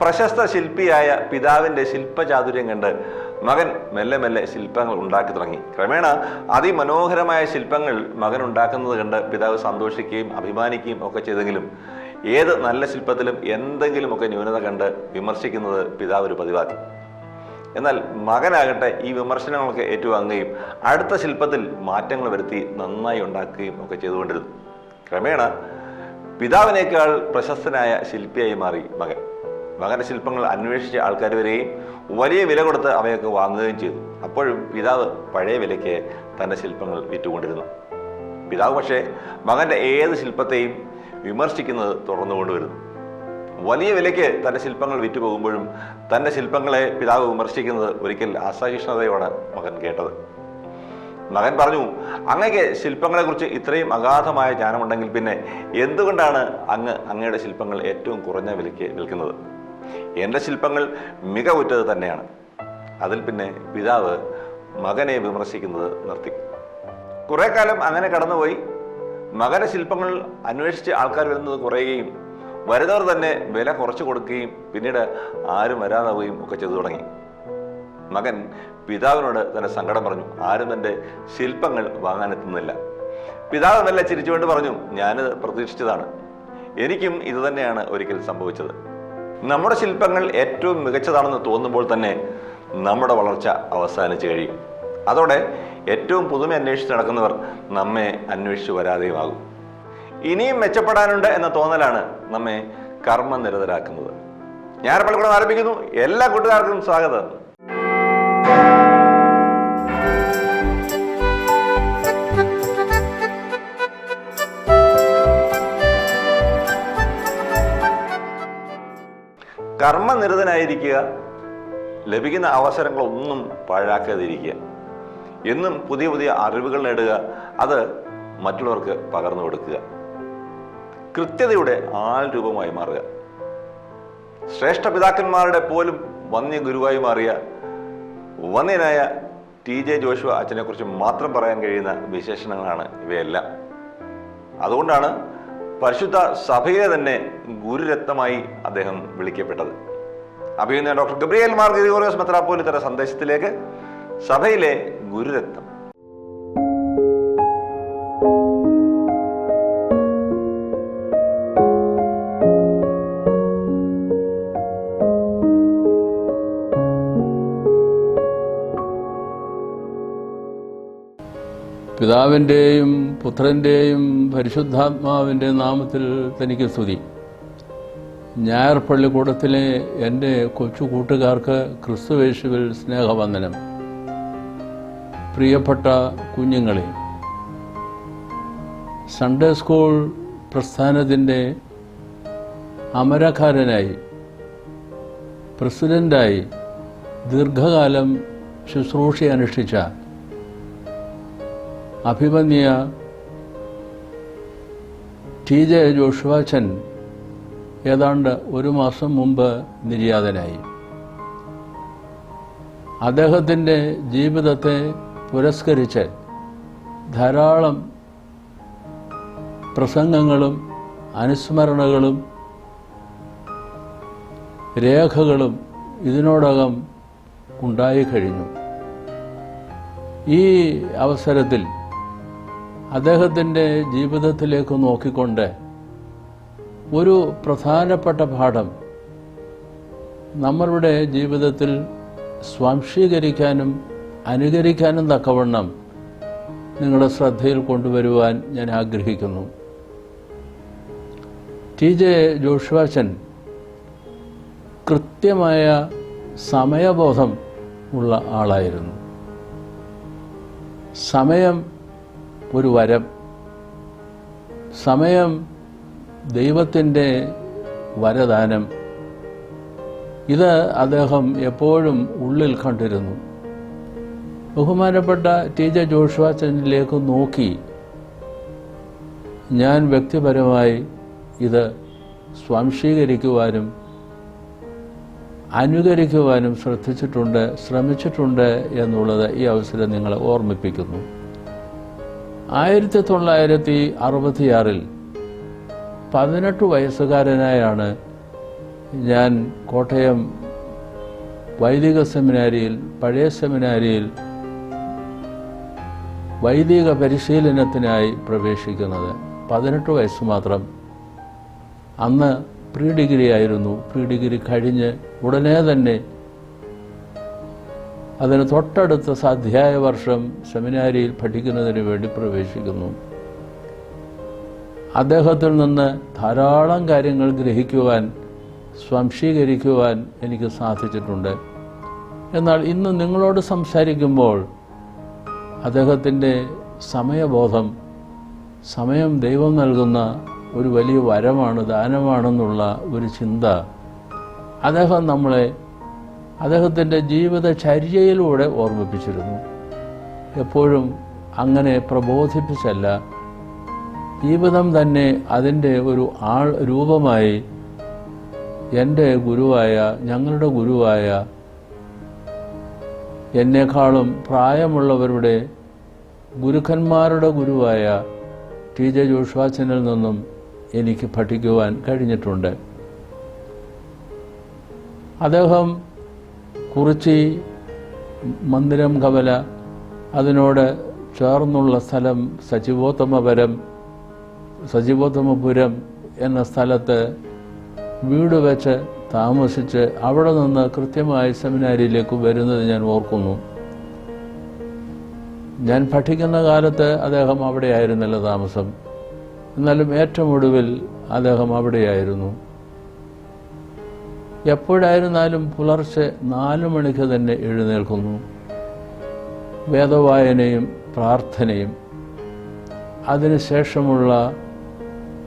പ്രശസ്ത ശില്പിയായ പിതാവിന്റെ ശില്പചാതുര്യം കണ്ട് മകൻ മെല്ലെ മെല്ലെ ശില്പങ്ങൾ ഉണ്ടാക്കി തുടങ്ങി. ക്രമേണ അതിമനോഹരമായ ശില്പങ്ങൾ മകൻ ഉണ്ടാക്കുന്നത് കണ്ട് പിതാവ് സന്തോഷിക്കുകയും അഭിമാനിക്കുകയും ഒക്കെ ചെയ്തെങ്കിലും ഏത് നല്ല ശില്പത്തിലും എന്തെങ്കിലുമൊക്കെ ന്യൂനത കണ്ട് വിമർശിക്കുന്നത് പിതാവ് ഒരു പതിവാക്കി എന്നാൽ മകനാകട്ടെ ഈ വിമർശനങ്ങളൊക്കെ ഏറ്റുവാങ്ങുകയും അടുത്ത ശില്പത്തിൽ മാറ്റങ്ങൾ വരുത്തി നന്നായി ഉണ്ടാക്കുകയും ഒക്കെ ചെയ്തുകൊണ്ടിരുന്നു. ക്രമേണ പിതാവിനേക്കാൾ പ്രശസ്തനായ ശില്പിയായി മാറി മകൻ. മകന്റെ ശില്പങ്ങൾ അന്വേഷിച്ച ആൾക്കാർ വരികയും വലിയ വില കൊടുത്ത് അവയൊക്കെ വാങ്ങുകയും ചെയ്തു. അപ്പോഴും പിതാവ് പഴയ വിലയ്ക്ക് തന്റെ ശില്പങ്ങൾ വിറ്റുകൊണ്ടിരുന്നു. പിതാവ് പക്ഷേ മകന്റെ ഏത് ശില്പത്തെയും വിമർശിക്കുന്നത് തുറന്നുകൊണ്ടുവരുന്നു. വലിയ വിലയ്ക്ക് തന്റെ ശില്പങ്ങൾ വിറ്റു പോകുമ്പോഴും തന്റെ ശില്പങ്ങളെ പിതാവ് വിമർശിക്കുന്നത് ഒരിക്കൽ അസഹിഷ്ണുതയോടെ മകൻ കേട്ടത്. മകൻ പറഞ്ഞു അങ്ങക്ക് ശില്പങ്ങളെക്കുറിച്ച് ഇത്രയും അഗാധമായ ജ്ഞാനമുണ്ടെങ്കിൽ പിന്നെ എന്തുകൊണ്ടാണ് അങ്ങ് അങ്ങയുടെ ശില്പങ്ങൾ ഏറ്റവും കുറഞ്ഞ വിലയ്ക്ക് വിൽക്കുന്നത്? എന്റെ ശില്പങ്ങൾ മികവുറ്റത് തന്നെയാണ്. അതിൽ പിന്നെ പിതാവ് മകനെ വിമർശിക്കുന്നത് നിർത്തി. കുറെ കാലം അങ്ങനെ കടന്നുപോയി. മകന്റെ ശില്പങ്ങൾ അന്വേഷിച്ച് ആൾക്കാർ വരുന്നത് കുറയുകയും വരുന്നവർ തന്നെ വില കുറച്ചു കൊടുക്കുകയും പിന്നീട് ആരും വരാതാവുകയും ഒക്കെ ചെയ്തു തുടങ്ങി. മകൻ പിതാവിനോട് തന്നെ സങ്കടം പറഞ്ഞു. ആരും തന്റെ ശില്പങ്ങൾ വാങ്ങാനെത്തുന്നില്ല പിതാവ് നല്ല ചിരിച്ചുകൊണ്ട് പറഞ്ഞു ഞാനിത് പ്രതീക്ഷിച്ചതാണ്. എനിക്കും ഇത് തന്നെയാണ് ഒരിക്കൽ സംഭവിച്ചത്. നമ്മുടെ ശില്പങ്ങൾ ഏറ്റവും മികച്ചതാണെന്ന് തോന്നുമ്പോൾ തന്നെ നമ്മുടെ വളർച്ച അവസാനിച്ചു കഴിയും. അതോടെ ഏറ്റവും പുതുമ അന്വേഷിച്ച് നടക്കുന്നവർ നമ്മെ അന്വേഷിച്ചു വരാതെയുമാകും. ഇനിയും മെച്ചപ്പെടാനുണ്ട് എന്ന തോന്നലാണ് നമ്മെ കർമ്മനിരതരാക്കുന്നത്. ഞാൻ പള്ളിക്കൂടം ആരംഭിക്കുന്നു. എല്ലാ കൂട്ടുകാർക്കും സ്വാഗതം. കർമ്മനിരതനായിരിക്കുക ലഭിക്കുന്ന അവസരങ്ങളൊന്നും പാഴാക്കാതിരിക്കുക. എന്നും പുതിയ പുതിയ അറിവുകൾ നേടുക അത് മറ്റുള്ളവർക്ക് പകർന്നു കൊടുക്കുക. കൃത്യതയുടെ ആൾ രൂപമായി മാറുക. ശ്രേഷ്ഠ പിതാക്കന്മാരുടെ പോലും വന്യ ഗുരുവായി മാറിയ വന്യനായ ടി ജെ ജോഷുവ അച്ഛനെ കുറിച്ച് മാത്രം പറയാൻ കഴിയുന്ന വിശേഷണങ്ങളാണ് ഇവയെല്ലാം. അതുകൊണ്ടാണ് പരിശുദ്ധ സഭയെ തന്നെ ഗുരുരത്നമായി അദ്ദേഹം വിളിക്കപ്പെട്ടത്. അഭിനന്ദ ഡോക്ടർ ഗബ്രിയേൽ മാർ മെത്രാപ്പോലി മെത്രാപ്പോലിത്തര സന്ദേശത്തിലേക്ക് സഭയിലെ ഗുരുരത്നം പിതാവിന്റെയും പുത്രന്റെയും പരിശുദ്ധാത്മാവിന്റെ നാമത്തിൽ തനിക്ക് സ്തുതി. ഞായർ പള്ളിക്കൂടത്തിലെ എന്റെ കൊച്ചു കൂട്ടുകാർക്ക് ക്രിസ്തുവേശുവിൽ സ്നേഹവന്ദനം. പ്രിയപ്പെട്ട കുഞ്ഞുങ്ങളെ സൺഡേ സ്കൂൾ പ്രസ്ഥാനത്തിന്റെ അമരക്കാരനായി പ്രസിഡന്റായി ദീർഘകാലം ശുശ്രൂഷ അനുഷ്ഠിച്ച അഭിമന്യ. ടി. ജെ. ജോഷുവാച്ചൻ ഏതാണ്ട് ഒരു മാസം മുമ്പ് നിര്യാതനായി. അദ്ദേഹത്തിന്റെ ജീവിതത്തെ പുരസ്കരിച്ച് ധാരാളം പ്രസംഗങ്ങളും അനുസ്മരണകളും രേഖകളും ഇതിനോടകം ഉണ്ടായിക്കഴിഞ്ഞു ഈ അവസരത്തിൽ അദ്ദേഹത്തിന്റെ ജീവിതത്തിലേക്ക് നോക്കിക്കൊണ്ട് ഒരു പ്രധാനപ്പെട്ട പാഠം നമ്മളുടെ ജീവിതത്തിൽ സ്വാംശീകരിക്കാനും അനുകരിക്കാനും തക്കവണ്ണം നിങ്ങളുടെ ശ്രദ്ധയിൽ കൊണ്ടുവരുവാൻ ഞാൻ ആഗ്രഹിക്കുന്നു. ടി. ജെ. ജോഷുവാച്ചൻ കൃത്യമായ സമയബോധം ഉള്ള ആളായിരുന്നു. സമയം ഒരു വരം. സമയം ദൈവത്തിന്റെ വരദാനം. ഇത് അദ്ദേഹം എപ്പോഴും ഉള്ളിൽ കണ്ടിരുന്നു. ബഹുമാനപ്പെട്ട ടി ജെ ജോഷുവാച്ചനിലേക്ക് നോക്കി. ഞാൻ വ്യക്തിപരമായി ഇത് സ്വാംശീകരിക്കുവാനും അനുകരിക്കുവാനും ശ്രദ്ധിച്ചിട്ടുണ്ട് ശ്രമിച്ചിട്ടുണ്ട് എന്നുള്ളത് ഈ അവസരം നിങ്ങളെ ഓർമ്മിപ്പിക്കുന്നു. ആയിരത്തി തൊള്ളായിരത്തി അറുപത്തിയാറിൽ പതിനെട്ട് വയസ്സുകാരനായാണ് ഞാൻ കോട്ടയം വൈദിക സെമിനാരിയിൽ പഴയ സെമിനാരിയിൽ വൈദിക പരിശീലനത്തിനായി പ്രവേശിക്കുന്നത്. പതിനെട്ട് വയസ്സ് മാത്രം. അന്ന് പ്രീ ഡിഗ്രി ആയിരുന്നു പ്രീ ഡിഗ്രി കഴിഞ്ഞ് ഉടനെ തന്നെ അതിന് തൊട്ടടുത്ത സ്വാധ്യായ വർഷം സെമിനാരിയിൽ പഠിക്കുന്നതിന് വേണ്ടി പ്രവേശിക്കുന്നു. അദ്ദേഹത്തിൽ നിന്ന് ധാരാളം കാര്യങ്ങൾ ഗ്രഹിക്കുവാൻ സ്വംശീകരിക്കുവാൻ എനിക്ക് സാധിച്ചിട്ടുണ്ട്. എന്നാൽ ഇന്ന് നിങ്ങളോട് സംസാരിക്കുമ്പോൾ അദ്ദേഹത്തിന്റെ സമയബോധം സമയം ദൈവം നൽകുന്ന ഒരു വലിയ വരമാണ് ദാനമാണെന്നുള്ള ഒരു ചിന്ത അദ്ദേഹം നമ്മളെ അദ്ദേഹത്തിന്റെ ജീവിതചര്യയിലൂടെ ഓർമ്മിപ്പിച്ചിരുന്നു. എപ്പോഴും അങ്ങനെ പ്രബോധിപ്പിച്ചല്ല. ജീവിതം തന്നെ അതിന്റെ ഒരു ആൾ രൂപമായി എന്റെ ഗുരുവായ ഞങ്ങളുടെ ഗുരുവായ എന്നേക്കാളും പ്രായമുള്ളവരുടെ ഗുരുക്കന്മാരുടെ ഗുരുവായ ടി ജെ ജോഷ്വാച്ചനിൽ നിന്നും എനിക്ക് പഠിക്കുവാൻ കഴിഞ്ഞിട്ടുണ്ട്. അദ്ദേഹം കുറിച്ചി മന്ദിരം കവല അതിനോട് ചേർന്നുള്ള സ്ഥലം സജീവോത്തമപുരം സജീവോത്തമപുരം എന്ന സ്ഥലത്ത് വീട് വെച്ച് താമസിച്ച് അവിടെ നിന്ന് കൃത്യമായി സെമിനാരിയിലേക്ക് വരുന്നത് ഞാൻ ഓർക്കുന്നു. ഞാൻ പഠിക്കുന്ന കാലത്ത് അദ്ദേഹം അവിടെയായിരുന്നില്ല താമസം. എന്നാലും ഏറ്റവും ഒടുവിൽ അദ്ദേഹം അവിടെയായിരുന്നു. എപ്പോഴായിരുന്നാലും പുലർച്ചെ നാലു മണിക്ക് തന്നെ എഴുന്നേൽക്കുന്നു. വേദവായനയും പ്രാർത്ഥനയും. അതിനുശേഷമുള്ള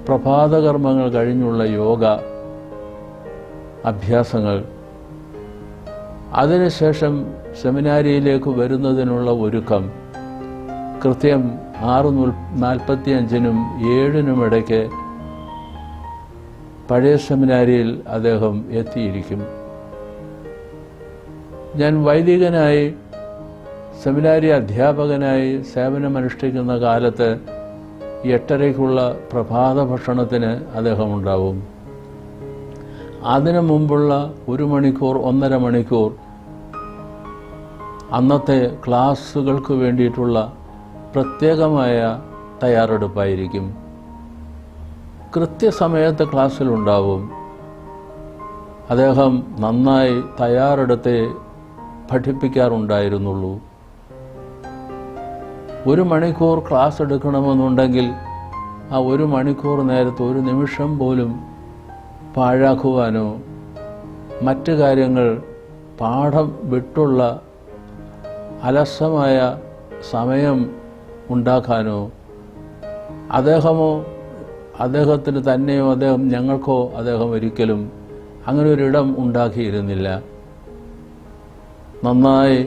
പ്രഭാതകർമ്മങ്ങൾ കഴിഞ്ഞുള്ള യോഗ അഭ്യാസങ്ങൾ. അതിനുശേഷം സെമിനാരിയിലേക്ക് വരുന്നതിനുള്ള ഒരുക്കം. കൃത്യം ആറ് നാൽപ്പത്തിയഞ്ചിനും ഏഴിനും ഇടയ്ക്ക് പഴയ സെമിനാരിയിൽ അദ്ദേഹം എത്തിയിരിക്കും. ഞാൻ വൈദികനായി സെമിനാരി അധ്യാപകനായി സേവനമനുഷ്ഠിക്കുന്ന കാലത്ത് എട്ടരയ്ക്കുള്ള പ്രഭാത ഭക്ഷണത്തിന് അദ്ദേഹം ഉണ്ടാവും. അതിനു മുമ്പുള്ള ഒരു മണിക്കൂർ ഒന്നര മണിക്കൂർ അന്നത്തെ ക്ലാസ്സുകൾക്ക് വേണ്ടിയിട്ടുള്ള പ്രത്യേകമായ തയ്യാറെടുപ്പായിരിക്കും. കൃത്യസമയത്ത് ക്ലാസ്സിലുണ്ടാവും. അദ്ദേഹം നന്നായി തയ്യാറെടുത്ത് പഠിപ്പിക്കാറുണ്ടായിരുന്നുള്ളൂ. ഒരു മണിക്കൂർ ക്ലാസ് എടുക്കണമെന്നുണ്ടെങ്കിൽ ആ ഒരു മണിക്കൂർ നേരത്തെ ഒരു നിമിഷം പോലും പാഴാക്കുവാനോ മറ്റു കാര്യങ്ങൾ പാഠം വിട്ടുള്ള അലസമായ സമയം ഉണ്ടാക്കാനോ അദ്ദേഹമോ അദ്ദേഹത്തിന് തന്നെയോ അദ്ദേഹം ഞങ്ങൾക്കോ അദ്ദേഹം ഒരിക്കലും അങ്ങനെ ഒരിടം ഉണ്ടാക്കിയിരുന്നില്ല. നന്നായി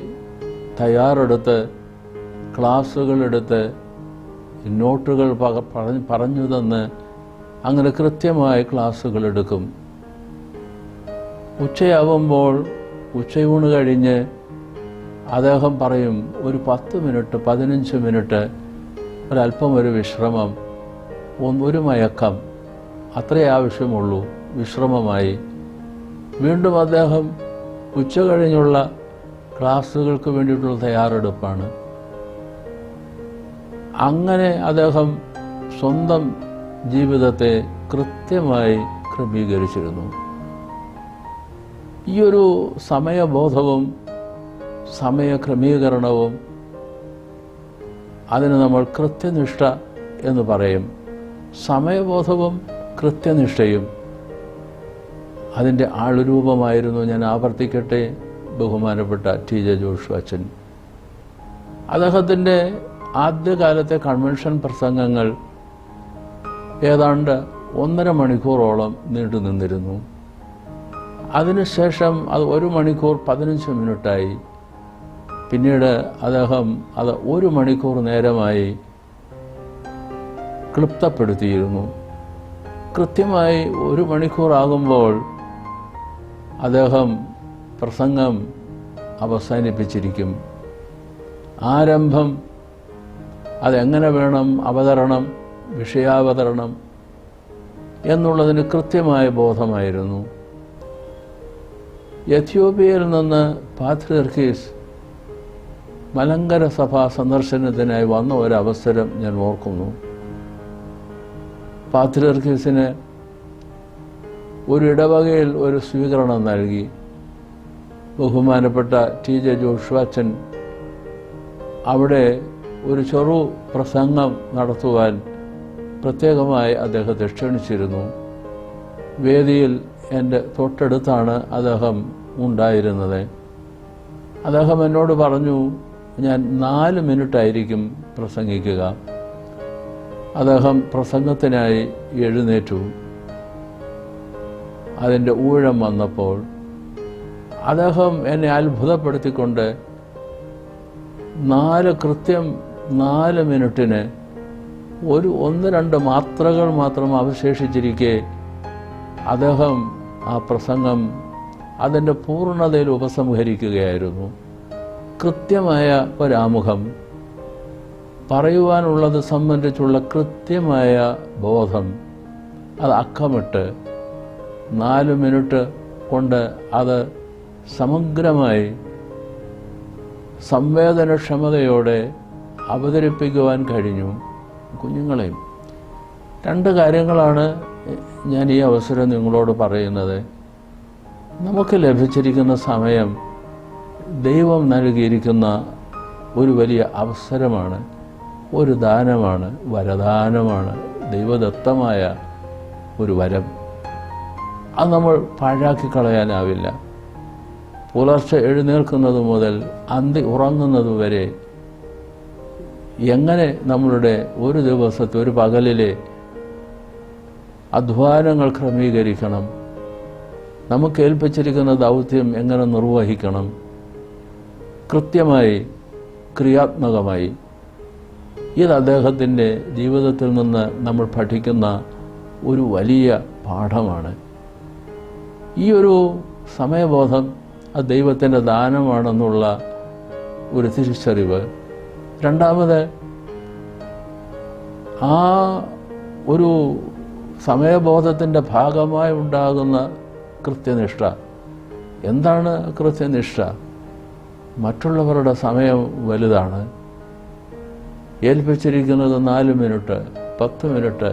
തയ്യാറെടുത്ത് ക്ലാസ്സുകളെടുത്ത് നോട്ടുകൾ പറഞ്ഞു പറഞ്ഞു തന്ന് അങ്ങനെ കൃത്യമായ ക്ലാസ്സുകൾ എടുക്കും ഉച്ചയാവുമ്പോൾ ഉച്ചയൂണ് കഴിഞ്ഞ് അദ്ദേഹം പറയും ഒരു പത്ത് മിനിറ്റ് പതിനഞ്ച് മിനിറ്റ് ഒരല്പം ഒരു വിശ്രമം. ഒരു മയക്കം. അത്രേ ആവശ്യമുള്ളൂ വിശ്രമമായി. വീണ്ടും അദ്ദേഹം ഉച്ച കഴിഞ്ഞുള്ള ക്ലാസ്സുകൾക്ക് വേണ്ടിയിട്ടുള്ള തയ്യാറെടുപ്പാണ്. അങ്ങനെ അദ്ദേഹം സ്വന്തം ജീവിതത്തെ കൃത്യമായി ക്രമീകരിച്ചിരുന്നു. ഈ ഒരു സമയബോധവും സമയക്രമീകരണവും അതിന് നമ്മൾ കൃത്യനിഷ്ഠ എന്ന് പറയും. സമയബോധവും കൃത്യനിഷ്ഠയും അതിന്റെ ആളുരൂപമായിരുന്നു ഞാൻ ആവർത്തിക്കട്ടെ ബഹുമാനപ്പെട്ട ടി ജെ ജോഷു അച്ഛൻ. അദ്ദേഹത്തിന്റെ ആദ്യകാലത്തെ കൺവെൻഷൻ പ്രസംഗങ്ങൾ ഏതാണ്ട് ഒന്നര മണിക്കൂറോളം നീണ്ടു നിന്നിരുന്നു. അതിനുശേഷം അത് ഒരു മണിക്കൂർ പതിനഞ്ച് മിനിറ്റായി. പിന്നീട് അദ്ദേഹം അത് ഒരു മണിക്കൂർ നേരമായി ക്ലിപ്തപ്പെടുത്തിയിരുന്നു. കൃത്യമായി ഒരു മണിക്കൂറാകുമ്പോൾ അദ്ദേഹം പ്രസംഗം അവസാനിപ്പിച്ചിരിക്കും. ആരംഭം അതെങ്ങനെ വേണം അവതരണം വിഷയാവതരണം എന്നുള്ളതിന് കൃത്യമായ ബോധമായിരുന്നു. എത്യോപ്യയിൽ നിന്ന് പാത്രിയർക്കീസ് മലങ്കര സഭാ സന്ദർശനത്തിനായി വന്ന ഒരവസരം ഞാൻ ഓർക്കുന്നു. പാത്രിയർക്കീസിന് ഒരു ഇടവകയിൽ ഒരു സ്വീകരണം നൽകി. ബഹുമാനപ്പെട്ട ടി ജെ ജോഷുവാച്ചൻ അവിടെ ഒരു ചെറു പ്രസംഗം നടത്തുവാൻ പ്രത്യേകമായി അദ്ദേഹത്തെ ക്ഷണിച്ചിരുന്നു. വേദിയിൽ എന്റെ തൊട്ടടുത്താണ് അദ്ദേഹം ഉണ്ടായിരുന്നത്. അദ്ദേഹം എന്നോട് പറഞ്ഞു ഞാൻ നാല് മിനിറ്റായിരിക്കും പ്രസംഗിക്കുക. അദ്ദേഹം പ്രസംഗത്തിനായി എഴുന്നേറ്റു. അതിന്റെ ഊഴം വന്നപ്പോൾ അദ്ദേഹം എന്നെ അത്ഭുതപ്പെടുത്തിക്കൊണ്ട് നാല് കൃത്യം നാല് മിനിറ്റിന് ഒരു ഒന്ന് രണ്ട് മാത്രകൾ മാത്രം അവശേഷിച്ചിരിക്കെ അദ്ദേഹം ആ പ്രസംഗം അതിന്റെ പൂർണതയിൽ ഉപസംഹരിക്കുകയായിരുന്നു. കൃത്യമായ ഒരാമുഖം പറയുവാനുള്ളത് സംബന്ധിച്ചുള്ള കൃത്യമായ ബോധം അത് അക്കമിട്ട് നാല് മിനിറ്റ് കൊണ്ട് അത് സമഗ്രമായി സംവേദനക്ഷമതയോടെ അവതരിപ്പിക്കുവാൻ കഴിഞ്ഞു കുഞ്ഞുങ്ങളെയും. രണ്ട് കാര്യങ്ങളാണ് ഞാൻ ഈ അവസരം നിങ്ങളോട് പറയുന്നത്. നമുക്ക് ലഭിച്ചിരിക്കുന്ന സമയം ദൈവം നൽകിയിരിക്കുന്ന ഒരു വലിയ അവസരമാണ്. ഒരു ദാനമാണ് വരദാനമാണ് ദൈവദത്തമായ ഒരു വരം. അത് നമ്മൾ പാഴാക്കി കളയാനാവില്ല. പുലർച്ചെ എഴുന്നേൽക്കുന്നത് മുതൽ അന്തി ഉറങ്ങുന്നത് വരെ എങ്ങനെ നമ്മളുടെ ഒരു ദിവസത്തെ ഒരു പകലിലെ അധ്വാനങ്ങൾ ക്രമീകരിക്കണം? നമുക്ക് ഏൽപ്പിച്ചിരിക്കുന്ന ദൗത്യം എങ്ങനെ നിർവഹിക്കണം? കൃത്യമായി ക്രിയാത്മകമായി ഇത് അദ്ദേഹത്തിന്റെ ജീവിതത്തിൽ നിന്ന് നമ്മൾ പഠിക്കുന്ന ഒരു വലിയ പാഠമാണ്. ഈ ഒരു സമയബോധം അത് ദൈവത്തിന്റെ ദാനമാണെന്നുള്ള ഒരു തിരിച്ചറിവ്. രണ്ടാമത് ആ ഒരു സമയബോധത്തിന്റെ ഭാഗമായി ഉണ്ടാകുന്ന കൃത്യനിഷ്ഠ. എന്താണ് കൃത്യനിഷ്ഠ? മറ്റുള്ളവരുടെ സമയം വലുതാണ്. ഏൽപ്പിച്ചിരിക്കുന്നത് നാല് മിനിറ്റ് പത്ത് മിനിറ്റ്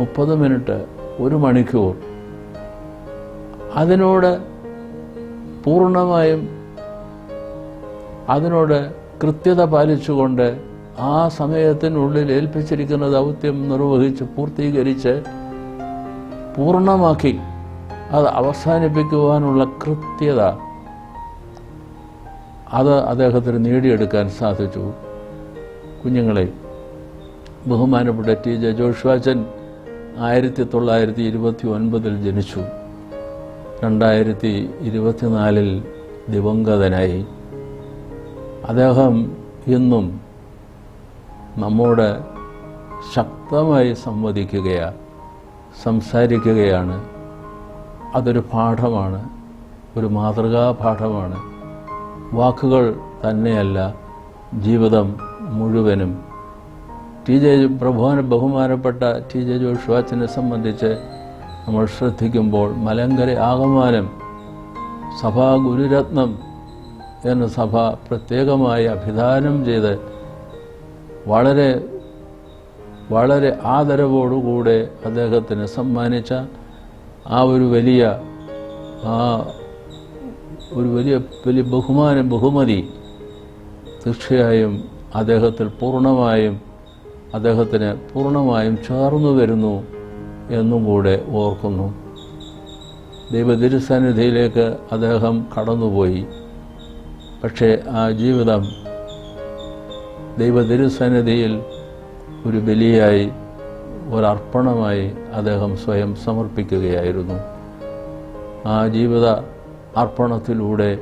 മുപ്പത് മിനിറ്റ് ഒരു മണിക്കൂർ. അതിനോട് പൂർണമായും അതിനോട് കൃത്യത പാലിച്ചുകൊണ്ട് ആ സമയത്തിനുള്ളിൽ ഏൽപ്പിച്ചിരിക്കുന്ന ദൗത്യം നിർവഹിച്ച് പൂർത്തീകരിച്ച് പൂർണമാക്കി അത് അവസാനിപ്പിക്കുവാനുള്ള കൃത്യത അത് അദ്ദേഹത്തിന് നേടിയെടുക്കാൻ സാധിച്ചു. കുഞ്ഞുങ്ങളെ ബഹുമാനപ്പെട്ട ടി ജെ ജോഷുവാച്ചൻ ആയിരത്തി തൊള്ളായിരത്തി ഇരുപത്തി ഒൻപതിൽ ജനിച്ചു. രണ്ടായിരത്തി ഇരുപത്തിനാലിൽ ദിവംഗതനായി. അദ്ദേഹം ഇന്നും നമ്മോട് ശക്തമായി സംവദിക്കുകയാണ് സംസാരിക്കുകയാണ്. അതൊരു പാഠമാണ് ഒരു മാതൃകാ പാഠമാണ്. വാക്കുകൾ തന്നെയല്ല ജീവിതം മുഴുവനും. ടി. ജെ. പ്രഭുവാന ബഹുമാനപ്പെട്ട ടി. ജെ. ജോഷുവാച്ചനെ സംബന്ധിച്ച് നമ്മൾ ശ്രദ്ധിക്കുമ്പോൾ മലങ്കര ആകമാനം സഭാ ഗുരുരത്നം എന്ന സഭ പ്രത്യേകമായി അഭിദാനം ചെയ്ത് വളരെ വളരെ ആദരവോടുകൂടെ അദ്ദേഹത്തിന് സമ്മാനിച്ച ആ ഒരു വലിയ ആ ഒരു വലിയ വലിയ ബഹുമാനം ബഹുമതി തീർച്ചയായും അദ്ദേഹത്തിൽ പൂർണമായും അദ്ദേഹത്തിന് പൂർണമായും ചേർന്നു വരുന്നു എന്നും കൂടെ ഓർക്കുന്നു. ദൈവതിരുസന്നിധിയിലേക്ക് അദ്ദേഹം കടന്നുപോയി. പക്ഷേ ആ ജീവിതം ദൈവതിരുസന്നിധിയിൽ ഒരു ബലിയായി ഒരർപ്പണമായി അദ്ദേഹം സ്വയം സമർപ്പിക്കുകയായിരുന്നു. ആ ജീവിത അർപ്പണത്തിലൂടെ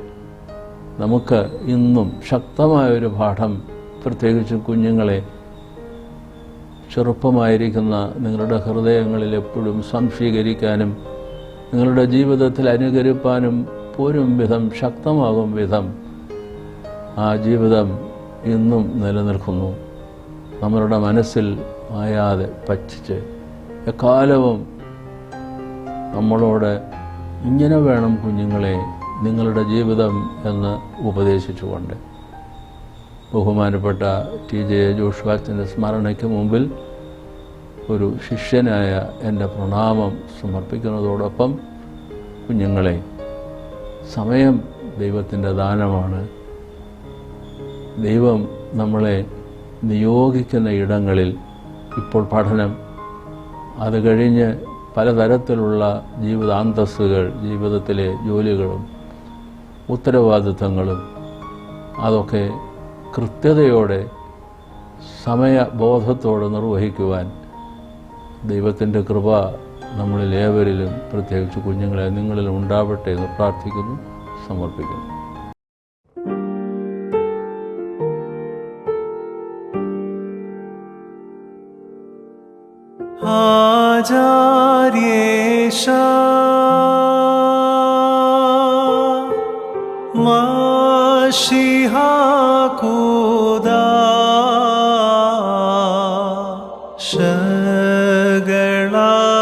നമുക്ക് ഇന്നും ശക്തമായൊരു പാഠം പ്രത്യേകിച്ചും കുഞ്ഞുങ്ങളെ ചെറുപ്പമായിരിക്കുന്ന നിങ്ങളുടെ ഹൃദയങ്ങളിൽ എപ്പോഴും സംശീകരിക്കാനും നിങ്ങളുടെ ജീവിതത്തിൽ അനുകരിപ്പാനും പോരും വിധം ശക്തമാകും വിധം ആ ജീവിതം ഇന്നും നിലനിൽക്കുന്നു. നമ്മളുടെ മനസ്സിൽ മായാതെ പറ്റിച്ച് എക്കാലവും നമ്മളോട് ഇങ്ങനെ വേണം കുഞ്ഞുങ്ങളെ നിങ്ങളുടെ ജീവിതം എന്ന് ഉപദേശിച്ചുകൊണ്ട്. ബഹുമാനപ്പെട്ട ടി ജെ ജോഷുവാച്ചന്റെ സ്മരണയ്ക്ക് മുമ്പിൽ ഒരു ശിഷ്യനായ എന്റെ പ്രണാമം സമർപ്പിക്കുന്നതോടൊപ്പം കുഞ്ഞുങ്ങളെ സമയം ദൈവത്തിന്റെ ദാനമാണ്. ദൈവം നമ്മളെ നിയോഗിക്കുന്ന ഇടങ്ങളിൽ ഇപ്പോൾ പഠനം അത് കഴിഞ്ഞ് പലതരത്തിലുള്ള ജീവിതാന്തസ്സുകൾ ജീവിതത്തിലെ ജോലികളും ഉത്തരവാദിത്തങ്ങളും അതൊക്കെ കൃത്യതയോടെ സമയബോധത്തോടെ നിർവഹിക്കുവാൻ ദൈവത്തിൻ്റെ കൃപ നമ്മളിൽ ഏവരിലും പ്രത്യേകിച്ച് കുഞ്ഞുങ്ങളെ നിങ്ങളിൽ ഉണ്ടാവട്ടെ എന്ന് പ്രാർത്ഥിക്കുന്നു സമർപ്പിക്കുന്നു आचार्येश माशिहा خدا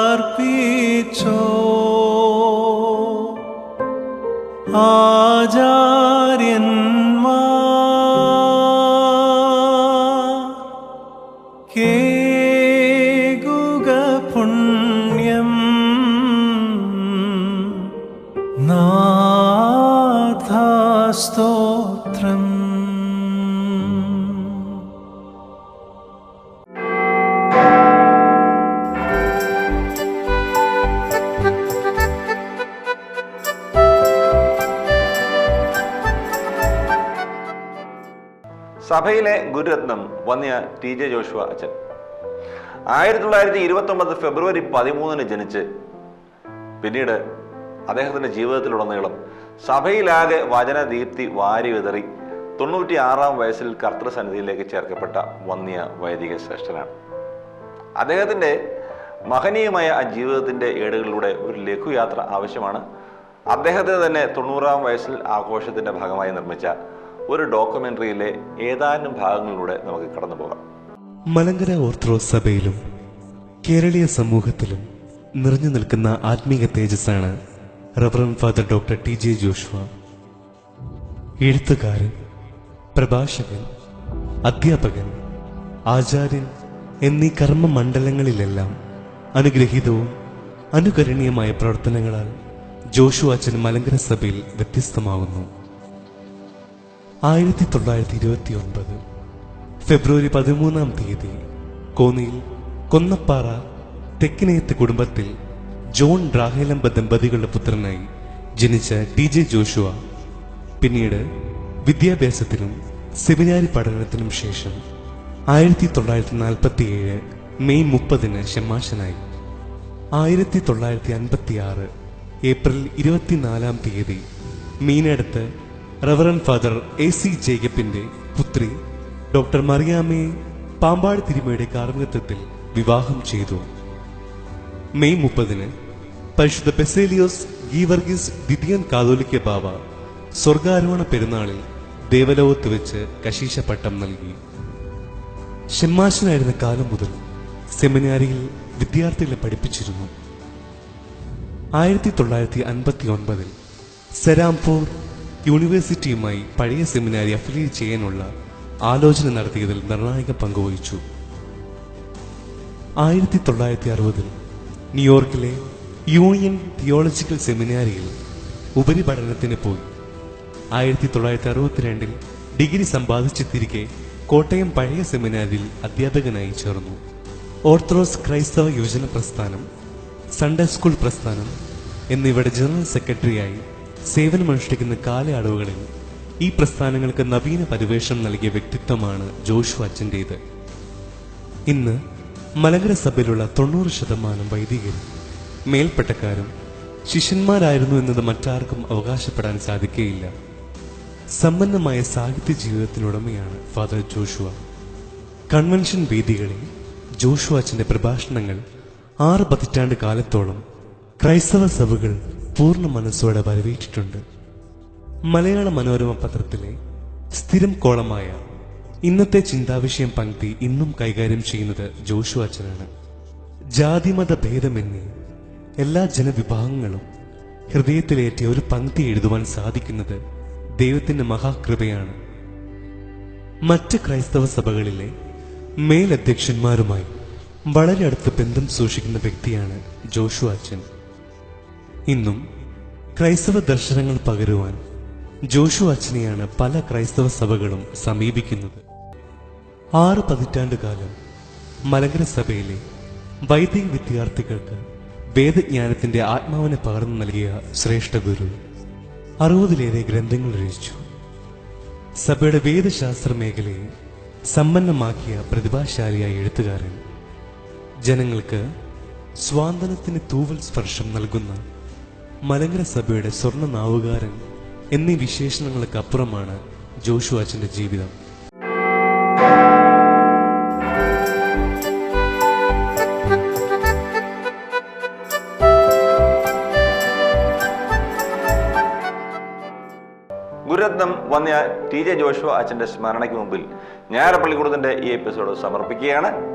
ശകളാർപ്പിച്ചോ? ആചാര്യന്മാ കേകുക പുണ്യം നാഥാസ്തോത്രം സഭയിലെ ഗുരുരത്നം വന്നിയ ടി ജെ ജോഷുവ അച്ഛൻ. ആയിരത്തി തൊള്ളായിരത്തി ഇരുപത്തി ഒമ്പത് ഫെബ്രുവരി പതിമൂന്നിന് ജനിച്ച് പിന്നീട് അദ്ദേഹത്തിന്റെ ജീവിതത്തിലുടനീളം സഭയിലാകെ വചനദീപ്തി വാരി വിതറി തൊണ്ണൂറ്റി ആറാം വയസ്സിൽ കർത്തൃസന്നിധിയിലേക്ക് ചേർക്കപ്പെട്ട വന്നിയ വൈദിക ശ്രേഷ്ഠനാണ്. അദ്ദേഹത്തിന്റെ മഹനീയമായ ആ ജീവിതത്തിന്റെ ഏടുകളിലൂടെ ഒരു ലഘുയാത്ര ആവശ്യമാണ്. അദ്ദേഹത്തിന് തന്നെ തൊണ്ണൂറാം വയസ്സിൽ ആഘോഷത്തിന്റെ ഭാഗമായി നിർമ്മിച്ച ഒരു ഡോക്യുമെന്ററിയിലെ ഏതാനും ഭാഗങ്ങളിലൂടെ നമുക്ക് കടന്നു പോകാം. മലങ്കര ഓർത്തഡോക്സ് സഭയിലും കേരളീയ സമൂഹത്തിലും നിറഞ്ഞു നിൽക്കുന്ന ആത്മീയ തേജസ്സാണ് reverend father doctor T J Joshua എഴുത്തുകാരൻ പ്രഭാഷകൻ അധ്യാപകൻ ആചാര്യൻ എന്നീ കർമ്മ മണ്ഡലങ്ങളിലെല്ലാം അനുഗ്രഹീതവും അനുകരണീയമായ പ്രവർത്തനങ്ങളാൽ ജോഷു അച്ഛൻ മലങ്കര സഭയിൽ വ്യത്യസ്തമാകുന്നു ആയിരത്തി തൊള്ളായിരത്തി ഇരുപത്തി ഒൻപത് ഫെബ്രുവരി പതിമൂന്നാം തീയതി കോന്നിയിൽ കൊന്നപ്പാറ തെക്കിനേത്ത് കുടുംബത്തിൽ ജോൺ ഡ്രാഹേലമ്പ ദമ്പതികളുടെ പുത്രനായി ജനിച്ച ടി ജെ ജോഷുവ പിന്നീട് വിദ്യാഭ്യാസത്തിനും സെമിനാരി പഠനത്തിനും ശേഷം ആയിരത്തി തൊള്ളായിരത്തി നാൽപ്പത്തി ഏഴ് മെയ് മുപ്പതിന് ഷമാശനായി ആയിരത്തി തൊള്ളായിരത്തി അൻപത്തി ആറ് ഏപ്രിൽ ഇരുപത്തിനാലാം തീയതി മീനടുത്ത് റവറൻ ഫാദർ എ സി ജേക്കബിന്റെ പുത്രി ഡോക്ടർ മറിയാമ്മയെ പാമ്പാട് തിരുമയുടെ കാർമ്മികത്വത്തിൽ വിവാഹം ചെയ്തു. മെയ് മുപ്പതിന് പരിശുദ്ധ പെസേലിയോസ് ഗീവർഗീസ് ദ്വിതീയൻ കാതോലിക്ക ബാവ സ്വർഗാരോഹണ പെരുന്നാളിൽ ദേവലോകത്ത് വെച്ച് കശീശ പട്ടം നൽകി. ഷെമ്മാശനായിരുന്ന കാലം മുതൽ സെമിനാരിയിൽ വിദ്യാർത്ഥികളെ പഠിപ്പിച്ചിരുന്നു. ആയിരത്തി തൊള്ളായിരത്തി അൻപത്തി ഒൻപതിൽ സെരാംപൂർ യൂണിവേഴ്സിറ്റിയുമായി പഴയ സെമിനാരി അഫിലിയേറ്റ് ചെയ്യാനുള്ള ആലോചന നടത്തിയതിൽ നിർണായക പങ്കുവഹിച്ചു ആയിരത്തി തൊള്ളായിരത്തി അറുപതിൽ ന്യൂയോർക്കിലെ യൂണിയൻ തിയോളജിക്കൽ സെമിനാരിയിൽ ഉപരിപഠനത്തിന് പോയി. ആയിരത്തി തൊള്ളായിരത്തി അറുപത്തിരണ്ടിൽ ഡിഗ്രി സമ്പാദിച്ച് തിരികെ കോട്ടയം പഴയ സെമിനാരിയിൽ അധ്യാപകനായി ചേർന്നു. ഓർത്തഡോക്സ് ക്രൈസ്തവ യുവജന പ്രസ്ഥാനം സൺഡേ സ്കൂൾ പ്രസ്ഥാനം എന്നിവയുടെ ജനറൽ സെക്രട്ടറിയായി സേവനമനുഷ്ഠിക്കുന്ന കാലയളവുകളിൽ ഈ പ്രസ്ഥാനങ്ങൾക്ക് നവീന പരിവേഷം നൽകിയ വ്യക്തിത്വമാണ് ജോഷു അച്ഛന്റേത്. ഇന്ന് മലങ്കര സഭയിലുള്ള തൊണ്ണൂറ് ശതമാനം വൈദികരും മേൽപ്പെട്ടക്കാരും ശിഷ്യന്മാരായിരുന്നു എന്നത് മറ്റാർക്കും അവകാശപ്പെടാൻ സാധിക്കുകയില്ല. സമ്പന്നമായ സാഹിത്യ ജീവിതത്തിനുടമയാണ് ഫാദർ ജോഷുവ. കൺവെൻഷൻ വേദികളിൽ ജോഷു അച്ഛന്റെ പ്രഭാഷണങ്ങൾ ആറ് പതിറ്റാണ്ട് കാലത്തോളം ക്രൈസ്തവ സഭകൾ പൂർണ മനസ്സോടെ വരവേറ്റിട്ടുണ്ട്. മലയാള മനോരമ പത്രത്തിലെ സ്ഥിരം കോളമായ ഇന്നത്തെ ചിന്താവിഷയം പങ്ക്തി ഇന്നും കൈകാര്യം ചെയ്യുന്നത് ജോഷു അച്ഛനാണ്. ജാതിമത ഭേദമെന്നേ എല്ലാ ജനവിഭാഗങ്ങളും ഹൃദയത്തിലേറ്റിയ ഒരു പങ്ക്തി എഴുതുവാൻ സാധിക്കുന്നത് ദൈവത്തിന്റെ മഹാകൃപയാണ്. മറ്റ് ക്രൈസ്തവ സഭകളിലെ മേലധ്യക്ഷന്മാരുമായി വളരെ അടുത്ത് ബന്ധം സൂക്ഷിക്കുന്ന വ്യക്തിയാണ് ജോഷു അച്ഛൻ. ഇന്നും ക്രൈസ്തവ ദർശനങ്ങൾ പകരുവാൻ ജോഷു അച്ഛനെയാണ് പല ക്രൈസ്തവ സഭകളും സമീപിക്കുന്നത്. ആറ് പതിറ്റാണ്ട് കാലം മലങ്കര സഭയിലെ വൈദിക വിദ്യാർത്ഥികൾക്ക് വേദജ്ഞാനത്തിന്റെ ആത്മാവിനെ പകർന്നു നൽകിയ ശ്രേഷ്ഠ ഗുരു അറുപതിലേറെ ഗ്രന്ഥങ്ങൾ രചിച്ചു. സഭയുടെ വേദശാസ്ത്ര മേഖലയെ സമ്പന്നമാക്കിയ പ്രതിഭാശാലിയായ എഴുത്തുകാരൻ. ജനങ്ങൾക്ക് സ്വാതന്ത്ര്യത്തിന് തൂവൽ സ്പർശം നൽകുന്ന മലങ്കര സഭയുടെ സ്വർണ നാവുകാരൻ എന്നീ വിശേഷണങ്ങൾക്ക് അപ്പുറമാണ് ജോഷു അച്ഛന്റെ ജീവിതം. ഗുരുരത്നം വന്ന ടി ജെ ജോഷു അച്ഛന്റെ സ്മരണയ്ക്ക് മുമ്പിൽ ഞായറപ്പള്ളിക്കൂടത്തിന്റെ ഈ എപ്പിസോഡ് സമർപ്പിക്കുകയാണ്.